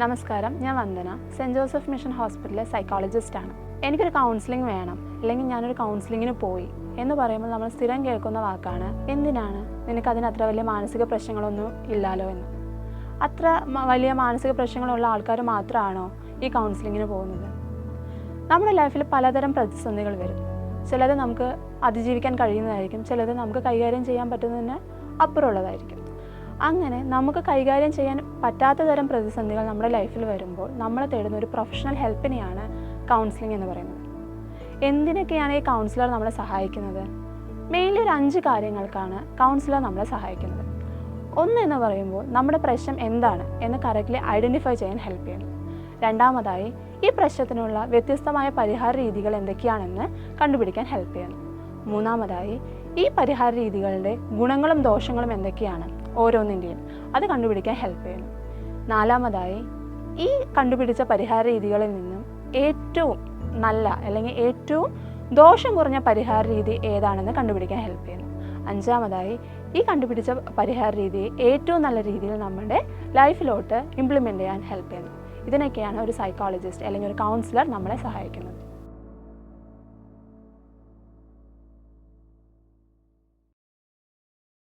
നമസ്കാരം ഞാൻ Vandana. Saint Joseph mission ഹോസ്പിറ്റലിലെ സൈക്കോളജിസ്റ്റാണ് എനിക്കൊരു കൗൺസിലിംഗ് വേണം അല്ലെങ്കിൽ ഞാനൊരു കൗൺസിലിങ്ങിന് പോയി എന്ന് പറയുമ്പോൾ നമ്മൾ സ്ഥിരം കേൾക്കുന്ന വാക്കാണ് എന്തിനാണ്? നിനക്ക് അതിന് അത്ര വലിയ മാനസിക പ്രശ്നങ്ങളൊന്നും ഇല്ലാലോ എന്ന്. അത്ര വലിയ മാനസിക പ്രശ്നങ്ങളുള്ള ആൾക്കാർ മാത്രമാണോ ഈ കൗൺസിലിങ്ങിന് പോകുന്നത്? നമ്മുടെ ലൈഫിൽ പലതരം പ്രതിസന്ധികൾ വരും. ചിലത് നമുക്ക് അതിജീവിക്കാൻ കഴിയുന്നതായിരിക്കും ചിലത് നമുക്ക് കൈകാര്യം ചെയ്യാൻ പറ്റുന്നതിന് അപ്പുറമുള്ളതായിരിക്കും. അങ്ങനെ നമുക്ക് കൈകാര്യം ചെയ്യാൻ പറ്റാത്ത തരം പ്രതിസന്ധികൾ നമ്മുടെ ലൈഫിൽ വരുമ്പോൾ നമ്മൾ തേടുന്ന ഒരു പ്രൊഫഷണൽ ഹെൽപ്പിനെയാണ് കൗൺസിലിംഗ് എന്ന് പറയുന്നത്. എന്തിനൊക്കെയാണ് ഈ കൗൺസിലർ നമ്മളെ സഹായിക്കുന്നത്? മെയിൻലി ഒരു അഞ്ച് കാര്യങ്ങൾക്കാണ് കൗൺസിലർ നമ്മളെ സഹായിക്കുന്നത്. ഒന്ന് എന്ന് പറയുമ്പോൾ നമ്മുടെ പ്രശ്നം എന്താണ് എന്ന് കറക്റ്റ്ലി ഐഡന്റിഫൈ ചെയ്യാൻ ഹെൽപ്പ് ചെയ്യുന്നു രണ്ടാമതായി ഈ പ്രശ്നത്തിനുള്ള വ്യത്യസ്തമായ പരിഹാര രീതികൾ എന്തൊക്കെയാണെന്ന് കണ്ടുപിടിക്കാൻ ഹെൽപ്പ് ചെയ്യുന്നു മൂന്നാമതായി ഈ പരിഹാര രീതികളുടെ ഗുണങ്ങളും ദോഷങ്ങളും എന്തൊക്കെയാണ്? ഓരോന്നിന്റെയും അത് കണ്ടുപിടിക്കാൻ ഹെൽപ്പ് ചെയ്യുന്നു നാലാമതായി ഈ കണ്ടുപിടിച്ച പരിഹാര രീതികളിൽ നിന്നും ഏറ്റവും നല്ല അല്ലെങ്കിൽ ഏറ്റവും ദോഷം കുറഞ്ഞ പരിഹാര രീതി ഏതാണെന്ന് കണ്ടുപിടിക്കാൻ ഹെൽപ്പ് ചെയ്യുന്നു അഞ്ചാമതായി ഈ കണ്ടുപിടിച്ച പരിഹാര രീതിയെ ഏറ്റവും നല്ല രീതിയിൽ നമ്മുടെ ലൈഫിലോട്ട് ഇംപ്ലിമെന്റ് ചെയ്യാൻ ഹെൽപ്പ് ചെയ്യുന്നു ഇതിനൊക്കെയാണ് ഒരു സൈക്കോളജിസ്റ്റ് അല്ലെങ്കിൽ ഒരു കൗൺസിലർ നമ്മളെ സഹായിക്കുന്നത്.